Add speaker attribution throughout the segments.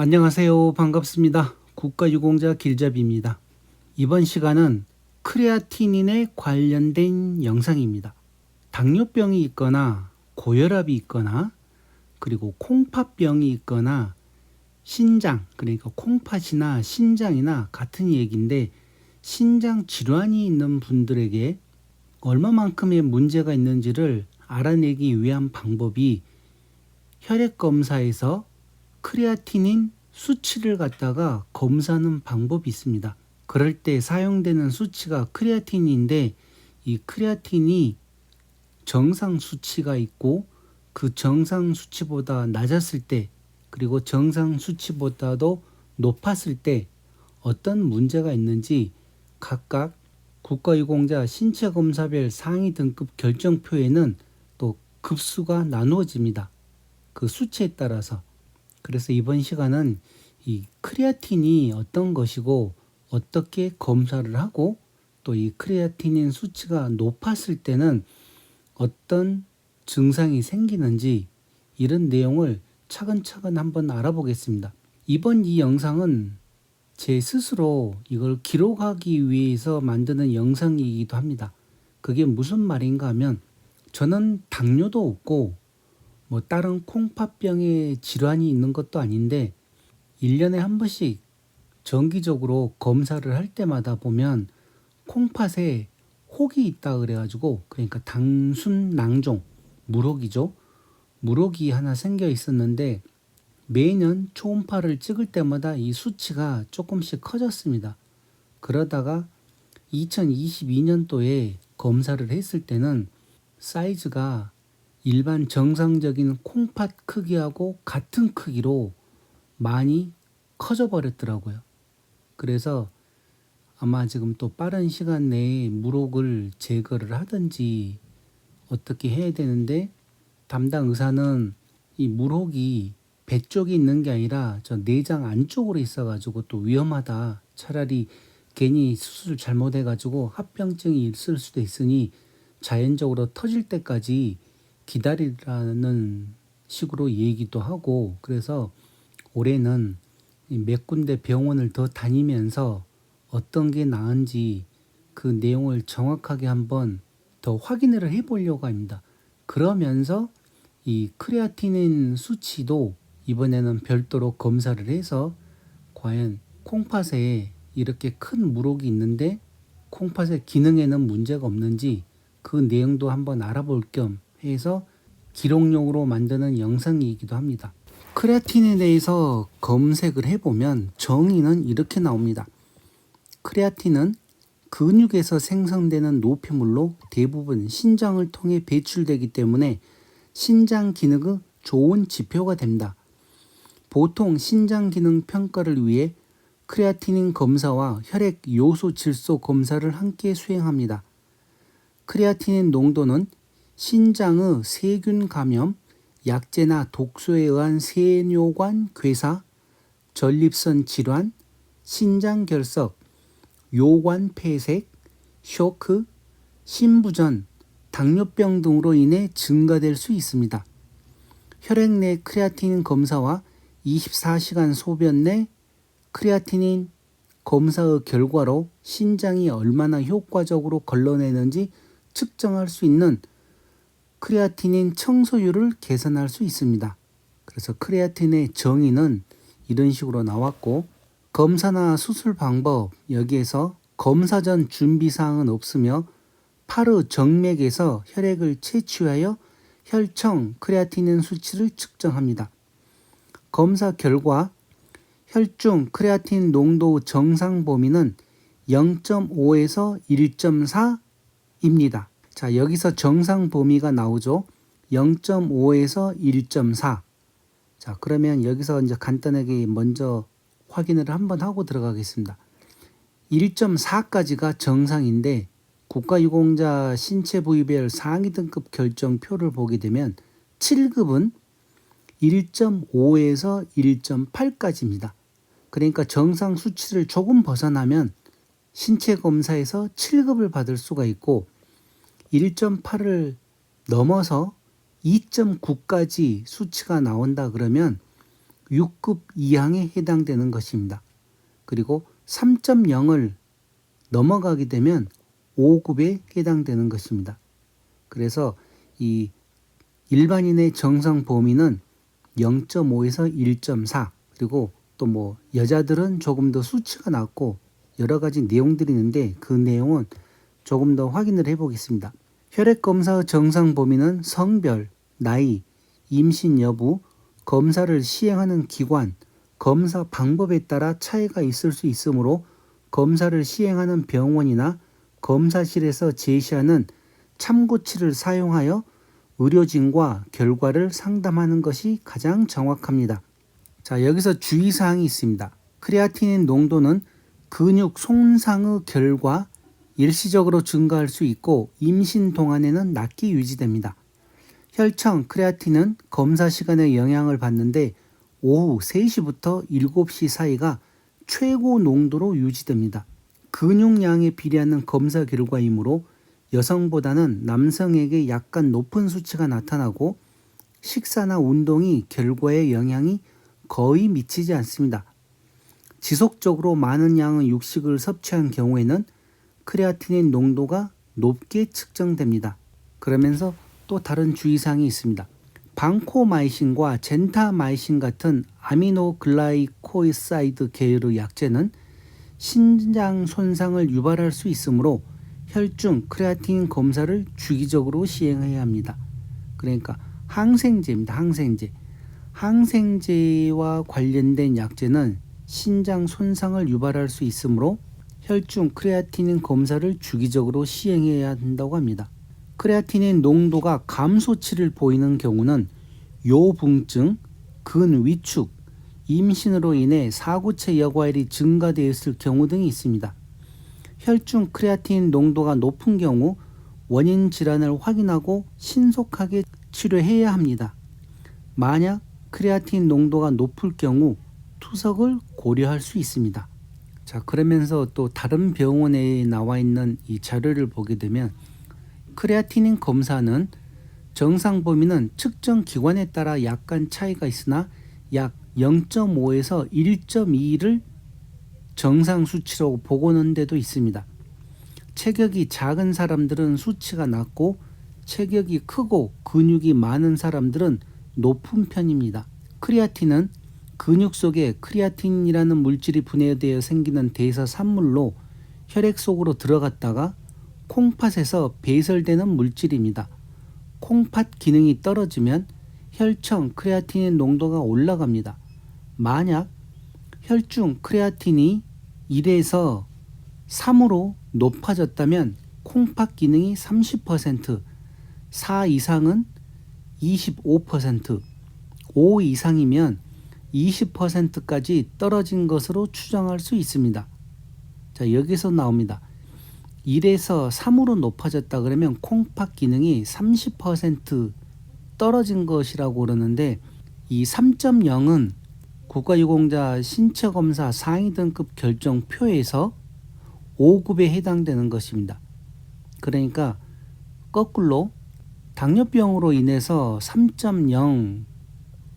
Speaker 1: 안녕하세요. 반갑습니다. 국가유공자 길잡이입니다. 이번 시간은 크레아티닌에 관련된 영상입니다. 당뇨병이 있거나 고혈압이 있거나 그리고 콩팥병이 있거나 신장 그러니까 콩팥이나 신장이나 같은 얘기인데 신장 질환이 있는 분들에게 얼마만큼의 문제가 있는지를 알아내기 위한 방법이 혈액 검사에서 크레아티닌 수치를 갖다가 검사하는 방법이 있습니다. 그럴 때 사용되는 수치가 크레아틴인데 이 크레아틴이 정상 수치가 있고 그 정상 수치보다 낮았을 때 그리고 정상 수치보다도 높았을 때 어떤 문제가 있는지 각각 국가유공자 신체 검사별 상위 등급 결정표에는 또 급수가 나누어집니다. 그 수치에 따라서. 그래서 이번 시간은 이 크레아틴이 어떤 것이고 어떻게 검사를 하고 또 이 크레아틴인 수치가 높았을 때는 어떤 증상이 생기는지 이런 내용을 차근차근 한번 알아보겠습니다. 이번 이 영상은 제 스스로 이걸 기록하기 위해서 만드는 영상이기도 합니다. 그게 무슨 말인가 하면 저는 당뇨도 없고 뭐 다른 콩팥병의 질환이 있는 것도 아닌데 1년에 한 번씩 정기적으로 검사를 할 때마다 보면 콩팥에 혹이 있다 그래가지고 그러니까 당순 낭종 물혹이죠. 물혹이 하나 생겨 있었는데 매년 초음파를 찍을 때마다 이 수치가 조금씩 커졌습니다. 그러다가 2022년도에 검사를 했을 때는 사이즈가 일반 정상적인 콩팥 크기하고 같은 크기로 많이 커져 버렸더라고요. 그래서 아마 지금 또 빠른 시간 내에 물혹을 제거를 하든지 어떻게 해야 되는데 담당 의사는 이 물혹이 배 쪽에 있는 게 아니라 저 내장 안쪽으로 있어가지고 또 위험하다. 차라리 괜히 수술 잘못해가지고 합병증이 있을 수도 있으니 자연적으로 터질 때까지 기다리라는 식으로 얘기도 하고 그래서 올해는 몇 군데 병원을 더 다니면서 어떤 게 나은지 그 내용을 정확하게 한번 더 확인을 해보려고 합니다. 그러면서 이 크레아티닌 수치도 이번에는 별도로 검사를 해서 과연 콩팥에 이렇게 큰 물혹이 있는데 콩팥의 기능에는 문제가 없는지 그 내용도 한번 알아볼 겸 해서 기록용으로 만드는 영상이기도 합니다. 크레아틴에 대해서 검색을 해보면 정의는 이렇게 나옵니다. 크레아틴은 근육에서 생성되는 노폐물로 대부분 신장을 통해 배출되기 때문에 신장 기능의 좋은 지표가 됩니다. 보통 신장 기능 평가를 위해 크레아티닌 검사와 혈액 요소 질소 검사를 함께 수행합니다. 크레아티닌 농도는 신장의 세균 감염, 약제나 독소에 의한 세뇨관 괴사, 전립선 질환, 신장 결석, 요관 폐색, 쇼크, 심부전, 당뇨병 등으로 인해 증가될 수 있습니다. 혈액 내 크레아틴 검사와 24시간 소변 내 크레아틴인 검사의 결과로 신장이 얼마나 효과적으로 걸러내는지 측정할 수 있는 크레아틴인 청소율을 개선할 수 있습니다. 그래서 크레아틴의 정의는 이런 식으로 나왔고 검사나 수술 방법 여기에서 검사 전 준비 사항은 없으며 파르 정맥에서 혈액을 채취하여 혈청 크레아틴인 수치를 측정합니다. 검사 결과 혈중 크레아틴 농도 정상 범위는 0.5에서 1.4입니다. 자, 여기서 정상 범위가 나오죠. 0.5에서 1.4. 자, 그러면 여기서 이제 간단하게 먼저 확인을 한번 하고 들어가겠습니다. 1.4까지가 정상인데 국가유공자 신체 부위별 상위 등급 결정표를 보게 되면 7급은 1.5에서 1.8까지입니다. 그러니까 정상 수치를 조금 벗어나면 신체 검사에서 7급을 받을 수가 있고 1.8을 넘어서 2.9까지 수치가 나온다 그러면 6급 이항에 해당되는 것입니다. 그리고 3.0을 넘어가게 되면 5급에 해당되는 것입니다. 그래서 이 일반인의 정상 범위는 0.5에서 1.4 그리고 또 뭐 여자들은 조금 더 수치가 낮고 여러 가지 내용들이 있는데 그 내용은 조금 더 확인을 해 보겠습니다. 혈액 검사의 정상 범위는 성별, 나이, 임신 여부, 검사를 시행하는 기관, 검사 방법에 따라 차이가 있을 수 있으므로 검사를 시행하는 병원이나 검사실에서 제시하는 참고치를 사용하여 의료진과 결과를 상담하는 것이 가장 정확합니다. 자, 여기서 주의사항이 있습니다. 크레아틴인 농도는 근육 손상의 결과 일시적으로 증가할 수 있고 임신 동안에는 낮게 유지됩니다. 혈청 크레아틴은 검사 시간에 영향을 받는데 오후 3시부터 7시 사이가 최고 농도로 유지됩니다. 근육량에 비례하는 검사 결과이므로 여성보다는 남성에게 약간 높은 수치가 나타나고 식사나 운동이 결과에 영향이 거의 미치지 않습니다. 지속적으로 많은 양의 육식을 섭취한 경우에는 크레아틴인 농도가 높게 측정됩니다. 그러면서 또 다른 주의사항이 있습니다. 방코마이신과 젠타마이신 같은 아미노글라이코사이드 계열의 약제는 신장 손상을 유발할 수 있으므로 혈중 크레아틴 검사를 주기적으로 시행해야 합니다. 그러니까 항생제입니다. 항생제. 항생제와 관련된 약제는 신장 손상을 유발할 수 있으므로 혈중 크레아틴인 검사를 주기적으로 시행해야 한다고 합니다. 크레아틴인 농도가 감소치를 보이는 경우는 요붕증, 근위축, 임신으로 인해 사구체 여과일이 증가되었을 경우 등이 있습니다. 혈중 크레아틴 농도가 높은 경우 원인 질환을 확인하고 신속하게 치료해야 합니다. 만약 크레아틴 농도가 높을 경우 투석을 고려할 수 있습니다. 자, 그러면서 또 다른 병원에 나와 있는 이 자료를 보게 되면 크레아티닌 검사는 정상 범위는 측정 기관에 따라 약간 차이가 있으나 약 0.5에서 1.2를 정상 수치로 보고는 데도 있습니다. 체격이 작은 사람들은 수치가 낮고 체격이 크고 근육이 많은 사람들은 높은 편입니다. 크리아틴은 근육 속에 크리아틴이라는 물질이 분해되어 생기는 대사 산물로 혈액 속으로 들어갔다가 콩팥에서 배설되는 물질입니다. 콩팥 기능이 떨어지면 혈청 크레아틴의 농도가 올라갑니다. 만약 혈중 크레아틴이 1에서 3으로 높아졌다면 콩팥 기능이 30%, 4 이상은 25%, 5 이상이면 20%까지 떨어진 것으로 추정할 수 있습니다. 자, 여기서 나옵니다. 1에서 3으로 높아졌다 그러면 콩팥 기능이 30% 떨어진 것이라고 그러는데 이 3.0은 국가유공자 신체검사 상위 등급 결정표에서 5급에 해당되는 것입니다. 그러니까 거꾸로 당뇨병으로 인해서 3.0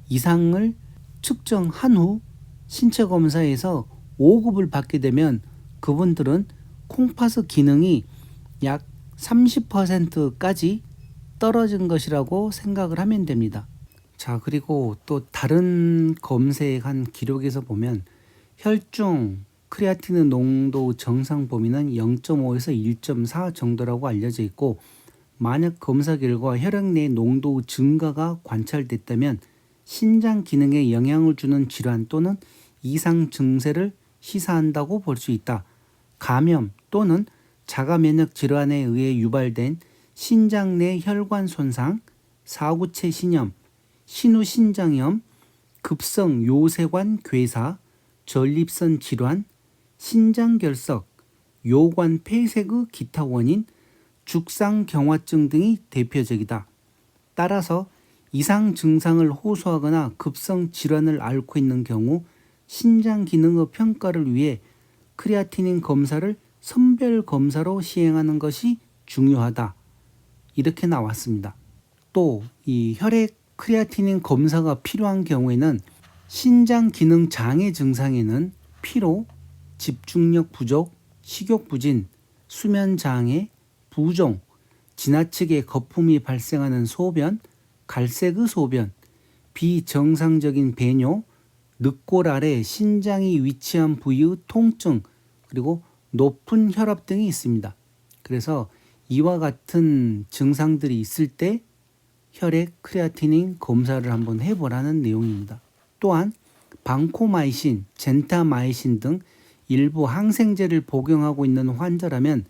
Speaker 1: 이상을 측정한 후 신체 검사에서 5급을 받게 되면 그분들은 콩팥의 기능이 약 30%까지 떨어진 것이라고 생각을 하면 됩니다. 자, 그리고 또 다른 검색한 기록에서 보면 혈중 크레아틴의 농도 정상 범위는 0.5에서 1.4 정도라고 알려져 있고 만약 검사 결과 혈액 내 농도 증가가 관찰됐다면 신장 기능에 영향을 주는 질환 또는 이상 증세를 시사한다고 볼 수 있다. 감염 또는 자가 면역 질환에 의해 유발된 신장 내 혈관 손상, 사구체 신염, 신우신장염, 급성 요세관 괴사, 전립선 질환, 신장결석, 요관 폐색의 기타 원인, 죽상경화증 등이 대표적이다. 따라서 이상 증상을 호소하거나 급성 질환을 앓고 있는 경우 신장 기능의 평가를 위해 크레아티닌 검사를 선별 검사로 시행하는 것이 중요하다. 이렇게 나왔습니다. 또 이 혈액 크레아티닌 검사가 필요한 경우에는 신장 기능 장애 증상에는 피로, 집중력 부족, 식욕 부진, 수면 장애, 부종, 지나치게 거품이 발생하는 소변, 갈색의 소변, 비정상적인 배뇨, 늑골 아래 신장이 위치한 부위의 통증, 그리고 높은 혈압 등이 있습니다. 그래서 이와 같은 증상들이 있을 때 혈액 크레아티닌 검사를 한번 해보라는 내용입니다. 또한 방코마이신, 젠타마이신 등 일부 항생제를 복용하고 있는 환자라면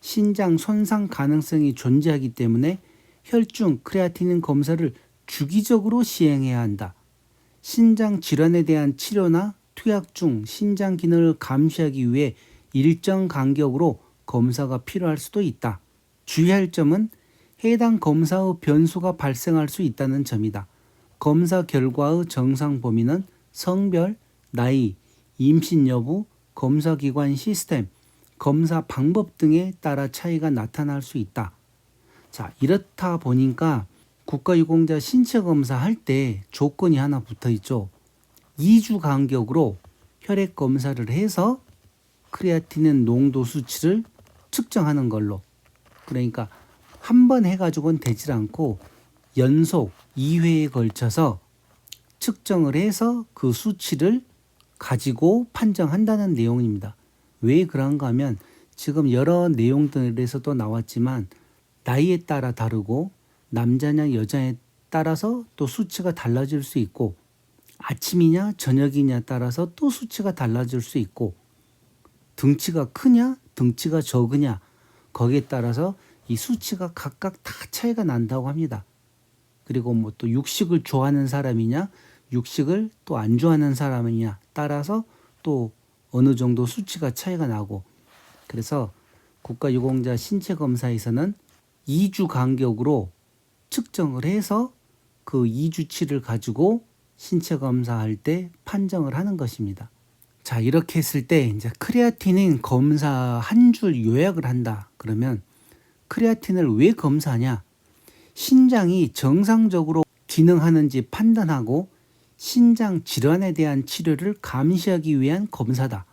Speaker 1: 신장 손상 가능성이 존재하기 때문에 혈중 크레아티닌 검사를 주기적으로 시행해야 한다. 신장 질환에 대한 치료나 투약 중 신장 기능을 감시하기 위해 일정 간격으로 검사가 필요할 수도 있다. 주의할 점은 해당 검사의 변수가 발생할 수 있다는 점이다. 검사 결과의 정상 범위는 성별, 나이, 임신 여부, 검사 기관 시스템, 검사 방법 등에 따라 차이가 나타날 수 있다. 자, 이렇다 보니까 국가유공자 신체 검사 할 때 조건이 하나 붙어 있죠. 2주 간격으로 혈액 검사를 해서 크레아틴인 농도 수치를 측정하는 걸로. 그러니까 한 번 해가지고는 되질 않고 연속 2회에 걸쳐서 측정을 해서 그 수치를 가지고 판정한다는 내용입니다. 왜 그런가 하면 지금 여러 내용들에서도 나왔지만 나이에 따라 다르고 남자냐 여자에 따라서 또 수치가 달라질 수 있고 아침이냐 저녁이냐 따라서 또 수치가 달라질 수 있고 등치가 크냐 등치가 적으냐 거기에 따라서 이 수치가 각각 다 차이가 난다고 합니다. 그리고 뭐 또 육식을 좋아하는 사람이냐 육식을 또 안 좋아하는 사람이냐 따라서 또 어느 정도 수치가 차이가 나고 그래서 국가유공자 신체 검사에서는 2주 간격으로 측정을 해서 그 2주치를 가지고 신체 검사할 때 판정을 하는 것입니다. 자, 이렇게 했을 때 이제 크레아틴인 검사 한 줄 요약을 한다. 그러면 크레아틴을 왜 검사하냐? 신장이 정상적으로 기능하는지 판단하고 신장 질환에 대한 치료를 감시하기 위한 검사다.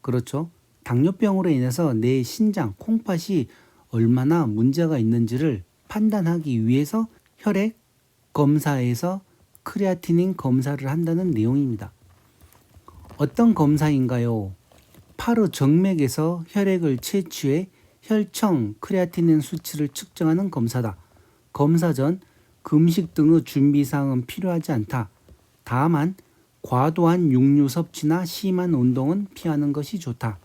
Speaker 1: 그렇죠? 당뇨병으로 인해서 내 신장, 콩팥이 얼마나 문제가 있는지를 판단하기 위해서 혈액 검사에서 크레아티닌 검사를 한다는 내용입니다. 어떤 검사인가요? 파르 정맥에서 혈액을 채취해 혈청 크레아티닌 수치를 측정하는 검사다. 검사 전 금식 등의 준비 사항은 필요하지 않다. 다만 과도한 육류 섭취나 심한 운동은 피하는 것이 좋다.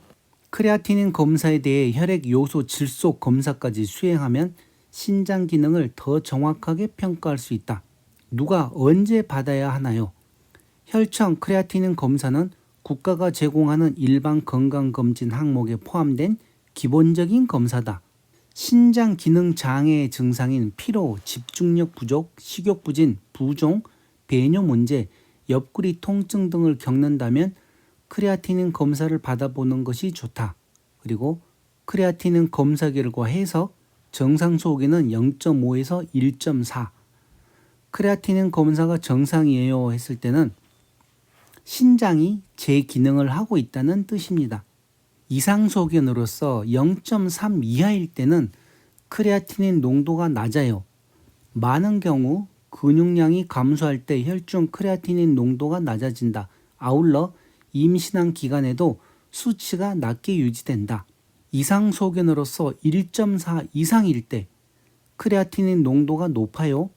Speaker 1: 크레아티닌 검사에 대해 혈액 요소 질소 검사까지 수행하면 신장 기능을 더 정확하게 평가할 수 있다. 누가 언제 받아야 하나요? 혈청 크레아티닌 검사는 국가가 제공하는 일반 건강검진 항목에 포함된 기본적인 검사다. 신장 기능 장애 증상인 피로, 집중력 부족, 식욕 부진, 부종, 배뇨 문제, 옆구리 통증 등을 겪는다면 크레아티닌 검사를 받아보는 것이 좋다. 그리고 크레아티닌 검사 결과 해석 정상 소개는 0.5에서 1.4. 크레아티닌 검사가 정상이에요 했을 때는 신장이 제 기능을 하고 있다는 뜻입니다. 이상 소견으로서 0.3 이하일 때는 크레아티닌 농도가 낮아요. 많은 경우 근육량이 감소할 때 혈중 크레아티닌 농도가 낮아진다. 아울러 임신한 기간에도 수치가 낮게 유지된다. 이상 소견으로서 1.4 이상일 때 크레아티닌 농도가 높아요.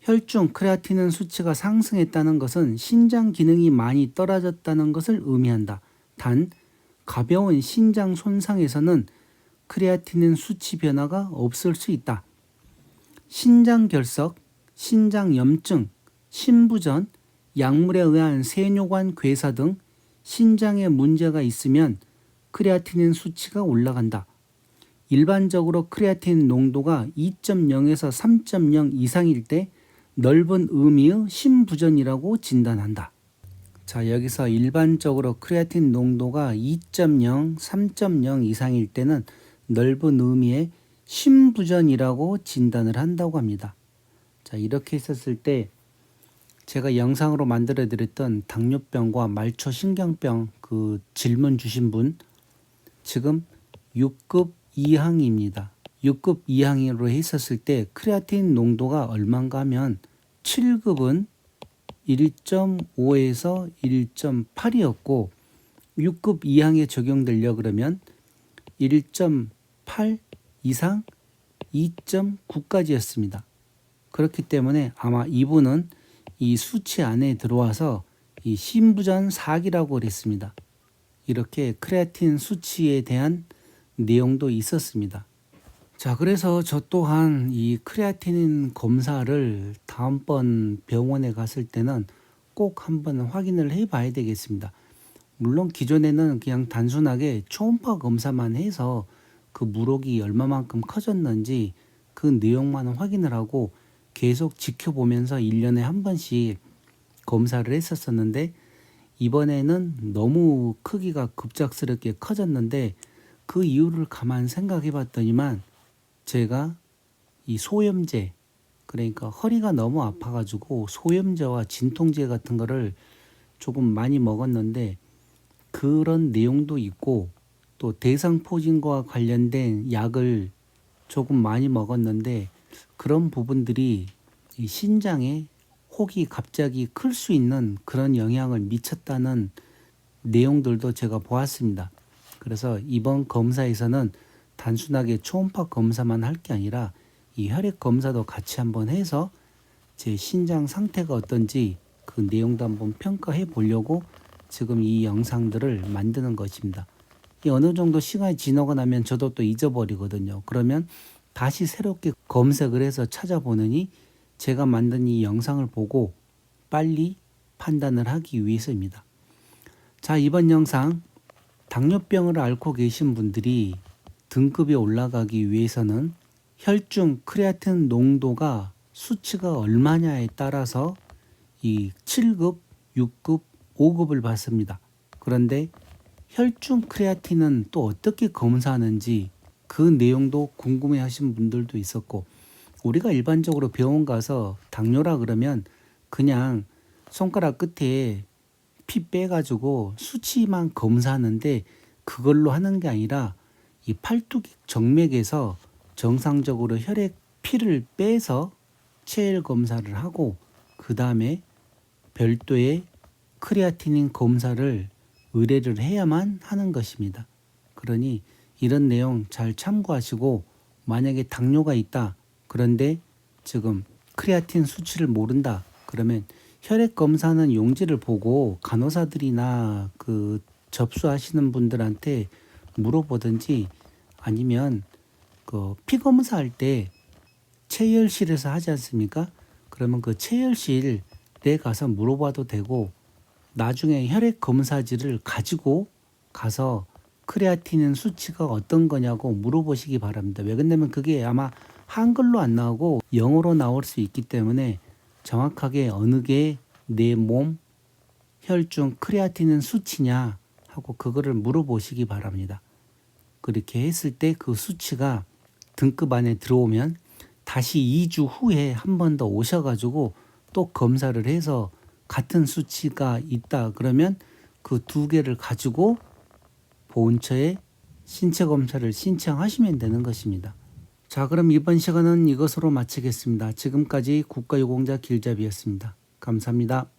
Speaker 1: 혈중 크레아티닌 수치가 상승했다는 것은 신장 기능이 많이 떨어졌다는 것을 의미한다. 단 가벼운 신장 손상에서는 크레아티닌 수치 변화가 없을 수 있다. 신장 결석, 신장 염증, 신부전, 약물에 의한 세뇨관 괴사 등 신장에 문제가 있으면 크레아티닌 수치가 올라간다. 일반적으로 크레아틴 농도가 2.0에서 3.0 이상일 때 넓은 의미의 심부전이라고 진단한다. 자, 여기서 일반적으로 크레아틴 농도가 2.0, 3.0 이상일 때는 넓은 의미의 심부전이라고 진단을 한다고 합니다. 자, 이렇게 있었을 때 제가 영상으로 만들어 드렸던 당뇨병과 말초 신경병 그 질문 주신 분 지금 6급 이항입니다. 6급 이항으로 했었을 때 크레아틴 농도가 얼마인가 하면 7급은 1.5에서 1.8이었고 6급 이항에 적용되려 그러면 1.8 이상 2.9까지였습니다. 그렇기 때문에 아마 이분은 이 수치 안에 들어와서 이 신부전 사기라고 그랬습니다. 이렇게 크레아틴 수치에 대한 내용도 있었습니다. 자, 그래서 저 또한 이 크레아틴 검사를 다음번 병원에 갔을 때는 꼭 한번 확인을 해 봐야 되겠습니다. 물론 기존에는 그냥 단순하게 초음파 검사만 해서 그 물혹이 얼마만큼 커졌는지 그 내용만 확인을 하고 계속 지켜보면서 1년에 한 번씩 검사를 했었었는데 이번에는 너무 크기가 급작스럽게 커졌는데 그 이유를 가만 생각해 봤더니만 제가 이 소염제 그러니까 허리가 너무 아파가지고 소염제와 진통제 같은 거를 조금 많이 먹었는데 그런 내용도 있고 또 대상포진과 관련된 약을 조금 많이 먹었는데 그런 부분들이 이 신장에 혹이 갑자기 클 수 있는 그런 영향을 미쳤다는 내용들도 제가 보았습니다. 그래서 이번 검사에서는 단순하게 초음파 검사만 할 게 아니라 이 혈액 검사도 같이 한번 해서 제 신장 상태가 어떤지 그 내용도 한번 평가해 보려고 지금 이 영상들을 만드는 것입니다. 이 어느 정도 시간이 지나고 나면 저도 또 잊어버리거든요. 그러면 다시 새롭게 검색을 해서 찾아보느니 제가 만든 이 영상을 보고 빨리 판단을 하기 위해서입니다. 자, 이번 영상 당뇨병을 앓고 계신 분들이 등급이 올라가기 위해서는 혈중 크레아틴 농도가 수치가 얼마냐에 따라서 이 7급, 6급, 5급을 받습니다. 그런데 혈중 크레아틴은 또 어떻게 검사하는지 그 내용도 궁금해 하신 분들도 있었고 우리가 일반적으로 병원 가서 당뇨라 그러면 그냥 손가락 끝에 피 빼가지고 수치만 검사하는데 그걸로 하는 게 아니라 이 팔뚝 정맥에서 정상적으로 혈액 피를 빼서 체열 검사를 하고 그 다음에 별도의 크레아티닌 검사를 의뢰를 해야만 하는 것입니다. 그러니 이런 내용 잘 참고하시고 만약에 당뇨가 있다. 그런데 지금 크레아틴 수치를 모른다. 그러면 혈액 검사는 용지를 보고 간호사들이나 그 접수하시는 분들한테 물어보든지 아니면 그 피 검사할 때 체열실에서 하지 않습니까? 그러면 그 체열실에 가서 물어봐도 되고 나중에 혈액 검사지를 가지고 가서 크레아틴인 수치가 어떤 거냐고 물어보시기 바랍니다. 왜 그러냐면 그게 아마 한글로 안 나오고 영어로 나올 수 있기 때문에 정확하게 어느 게 내 몸 혈중 크레아틴인 수치냐 하고 그거를 물어보시기 바랍니다. 그렇게 했을 때 그 수치가 등급 안에 들어오면 다시 2주 후에 한 번 더 오셔가지고 또 검사를 해서 같은 수치가 있다 그러면 그 두 개를 가지고 보훈처에 신체 검사를 신청하시면 되는 것입니다. 자, 그럼 이번 시간은 이것으로 마치겠습니다. 지금까지 국가유공자 길잡이였습니다. 감사합니다.